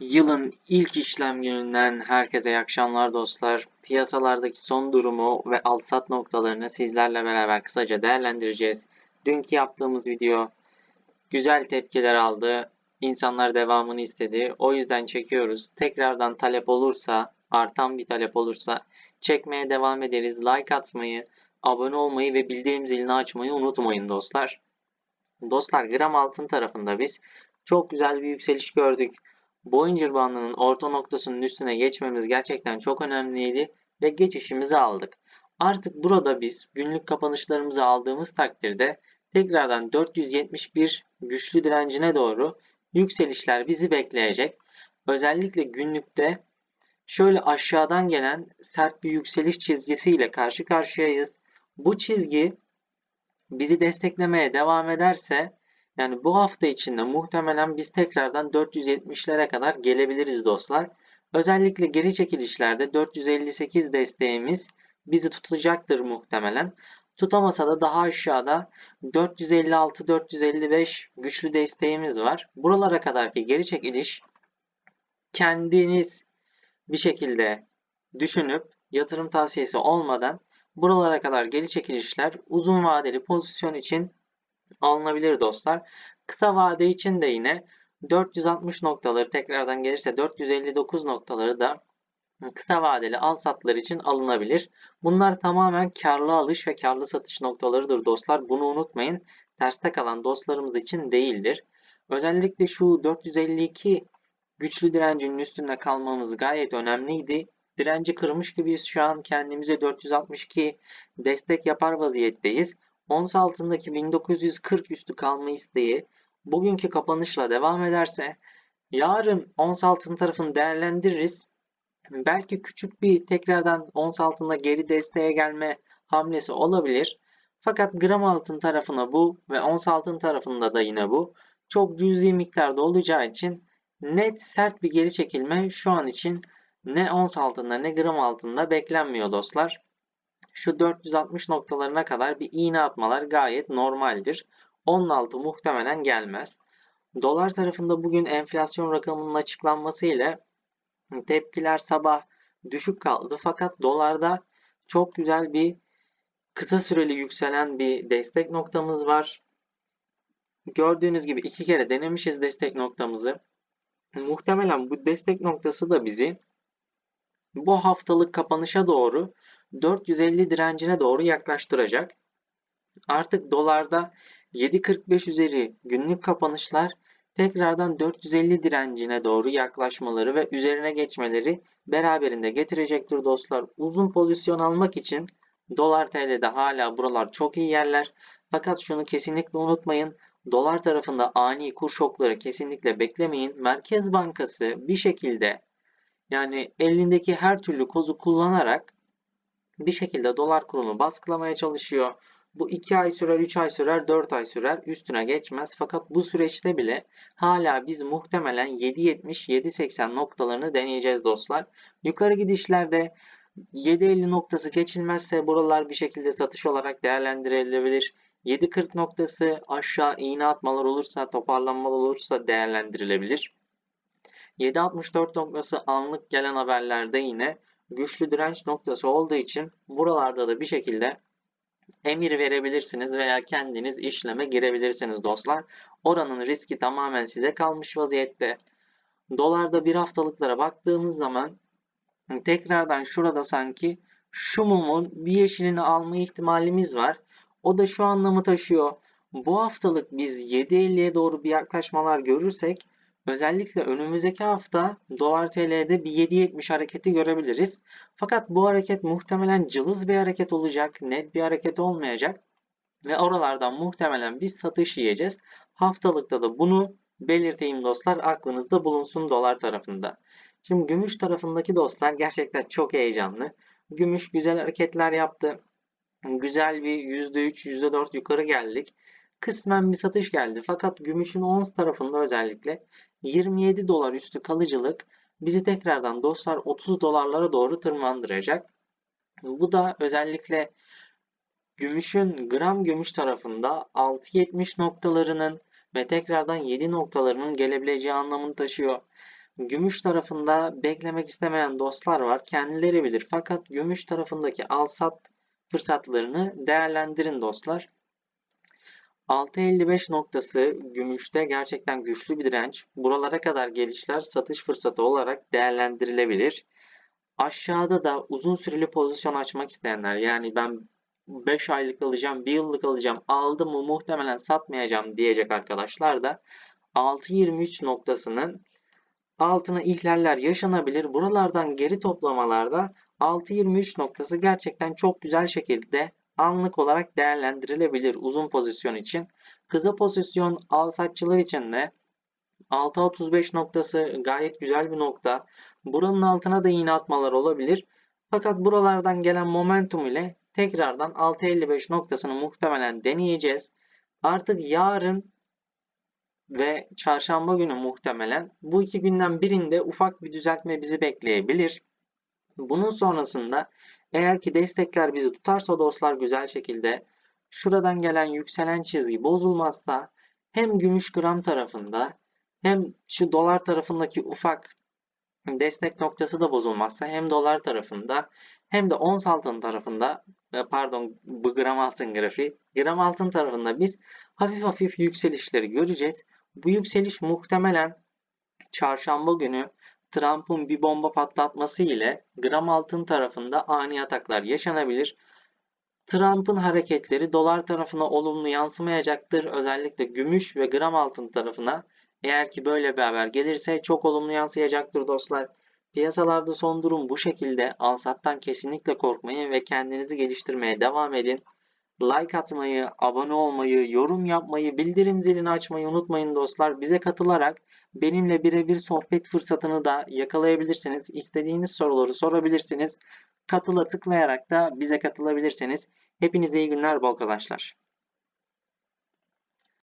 Yılın ilk işlem gününden herkese iyi akşamlar dostlar. Piyasalardaki son durumu ve al-sat noktalarını sizlerle beraber kısaca değerlendireceğiz. Dünkü yaptığımız video güzel tepkiler aldı. İnsanlar devamını istedi. O yüzden çekiyoruz. Tekrardan talep olursa, artan bir talep olursa çekmeye devam ederiz. Like atmayı, abone olmayı ve bildirim zilini açmayı unutmayın dostlar. Dostlar gram altın tarafında biz çok güzel bir yükseliş gördük. Bollinger bandının orta noktasının üstüne geçmemiz gerçekten çok önemliydi ve geçişimizi aldık. Artık burada biz günlük kapanışlarımızı aldığımız takdirde tekrardan 471 güçlü direncine doğru yükselişler bizi bekleyecek. Özellikle günlükte şöyle aşağıdan gelen sert bir yükseliş çizgisiyle karşı karşıyayız. Bu çizgi bizi desteklemeye devam ederse yani bu hafta içinde muhtemelen biz tekrardan 470'lere kadar gelebiliriz dostlar. Özellikle geri çekilişlerde 458 desteğimiz bizi tutacaktır muhtemelen. Tutamasa da daha aşağıda 456-455 güçlü desteğimiz var. Buralara kadarki geri çekiliş kendiniz bir şekilde düşünüp yatırım tavsiyesi olmadan buralara kadar geri çekilişler uzun vadeli pozisyon için alınabilir dostlar. Kısa vade için de yine 460 noktaları tekrardan gelirse 459 noktaları da kısa vadeli al satlar için alınabilir. Bunlar tamamen karlı alış ve karlı satış noktalarıdır dostlar. Bunu unutmayın. Terste kalan dostlarımız için değildir. Özellikle şu 452 güçlü direncinin üstünde kalmamız gayet önemliydi. Direnci kırmış gibiyiz şu an. Kendimize 462 destek yapar vaziyetteyiz. Ons altındaki 1940 üstü kalma isteği bugünkü kapanışla devam ederse yarın ons altın tarafını değerlendiririz. Belki küçük bir tekrardan ons altında geri desteğe gelme hamlesi olabilir. Fakat gram altın tarafına bu ve ons altın tarafında da yine bu çok cüzi miktarda olacağı için net sert bir geri çekilme şu an için ne ons altında ne gram altında beklenmiyor dostlar şu 460 noktalarına kadar bir iğne atmalar gayet normaldir. Onun altı muhtemelen gelmez. Dolar tarafında bugün enflasyon rakamının açıklanması ile tepkiler sabah düşük kaldı. Fakat dolarda çok güzel bir kısa süreli yükselen bir destek noktamız var. Gördüğünüz gibi iki kere denemişiz destek noktamızı. Muhtemelen bu destek noktası da bizi bu haftalık kapanışa doğru 450 direncine doğru yaklaştıracak. Artık dolarda 7.45 üzeri günlük kapanışlar tekrardan 450 direncine doğru yaklaşmaları ve üzerine geçmeleri beraberinde getirecektir dostlar. Uzun pozisyon almak için dolar TL'de hala buralar çok iyi yerler. Fakat şunu kesinlikle unutmayın. Dolar tarafında ani kur şokları kesinlikle beklemeyin. Merkez Bankası bir şekilde yani elindeki her türlü kozu kullanarak bir şekilde dolar kurunu baskılamaya çalışıyor. Bu 2 ay sürer, 3 ay sürer, 4 ay sürer, üstüne geçmez. Fakat bu süreçte bile hala biz muhtemelen 7.70-7.80 noktalarını deneyeceğiz dostlar. Yukarı gidişlerde 7.50 noktası geçilmezse buralar bir şekilde satış olarak değerlendirilebilir. 7.40 noktası aşağı iğne atmalar olursa, toparlanmalar olursa değerlendirilebilir. 7.64 noktası anlık gelen haberlerde yine güçlü direnç noktası olduğu için buralarda da bir şekilde emir verebilirsiniz veya kendiniz işleme girebilirsiniz dostlar. Oranın riski tamamen size kalmış vaziyette. Dolarda bir haftalıklara baktığımız zaman tekrardan şurada sanki şu mumun bir yeşilini alma ihtimalimiz var. O da şu anlamı taşıyor. Bu haftalık biz 7.50'ye doğru bir yaklaşmalar görürsek Özellikle önümüzdeki hafta dolar TL'de bir 7.70 hareketi görebiliriz. Fakat bu hareket muhtemelen cılız bir hareket olacak, net bir hareket olmayacak ve oralardan muhtemelen biz satış yiyeceğiz. Haftalıkta da bunu belirteyim dostlar aklınızda bulunsun dolar tarafında. Şimdi gümüş tarafındaki dostlar gerçekten çok heyecanlı. Gümüş güzel hareketler yaptı. Güzel bir %3, %4 yukarı geldik. Kısmen bir satış geldi. Fakat gümüşün ons tarafında özellikle 27 dolar üstü kalıcılık bizi tekrardan dostlar 30 dolarlara doğru tırmandıracak. Bu da özellikle gümüşün gram gümüş tarafında 6.70 noktalarının ve tekrardan 7 noktalarının gelebileceği anlamını taşıyor. Gümüş tarafında beklemek istemeyen dostlar var. Kendileri bilir. Fakat gümüş tarafındaki al-sat fırsatlarını değerlendirin dostlar. 6.55 noktası gümüşte gerçekten güçlü bir direnç. Buralara kadar gelişler satış fırsatı olarak değerlendirilebilir. Aşağıda da uzun süreli pozisyon açmak isteyenler yani ben 5 aylık alacağım, 1 yıllık alacağım, aldım mı muhtemelen satmayacağım diyecek arkadaşlar da 6.23 noktasının altına ihlaller yaşanabilir. Buralardan geri toplamalarda 6.23 noktası gerçekten çok güzel şekilde anlık olarak değerlendirilebilir uzun pozisyon için. Kısa pozisyon al satçılar için de 6.35 noktası gayet güzel bir nokta. Buranın altına da iğne atmalar olabilir. Fakat buralardan gelen momentum ile tekrardan 6.55 noktasını muhtemelen deneyeceğiz. Artık yarın ve çarşamba günü muhtemelen bu iki günden birinde ufak bir düzeltme bizi bekleyebilir. Bunun sonrasında eğer ki destekler bizi tutarsa dostlar güzel şekilde şuradan gelen yükselen çizgi bozulmazsa hem gümüş gram tarafında hem şu dolar tarafındaki ufak destek noktası da bozulmazsa hem dolar tarafında hem de ons altın tarafında e, pardon bu gram altın grafiği gram altın tarafında biz hafif hafif yükselişleri göreceğiz. Bu yükseliş muhtemelen çarşamba günü Trump'ın bir bomba patlatması ile gram altın tarafında ani ataklar yaşanabilir. Trump'ın hareketleri dolar tarafına olumlu yansımayacaktır. Özellikle gümüş ve gram altın tarafına eğer ki böyle bir haber gelirse çok olumlu yansıyacaktır dostlar. Piyasalarda son durum bu şekilde. Alsattan kesinlikle korkmayın ve kendinizi geliştirmeye devam edin. Like atmayı, abone olmayı, yorum yapmayı, bildirim zilini açmayı unutmayın dostlar. Bize katılarak benimle birebir sohbet fırsatını da yakalayabilirsiniz. İstediğiniz soruları sorabilirsiniz. Katıla tıklayarak da bize katılabilirsiniz. Hepinize iyi günler, bol kazançlar.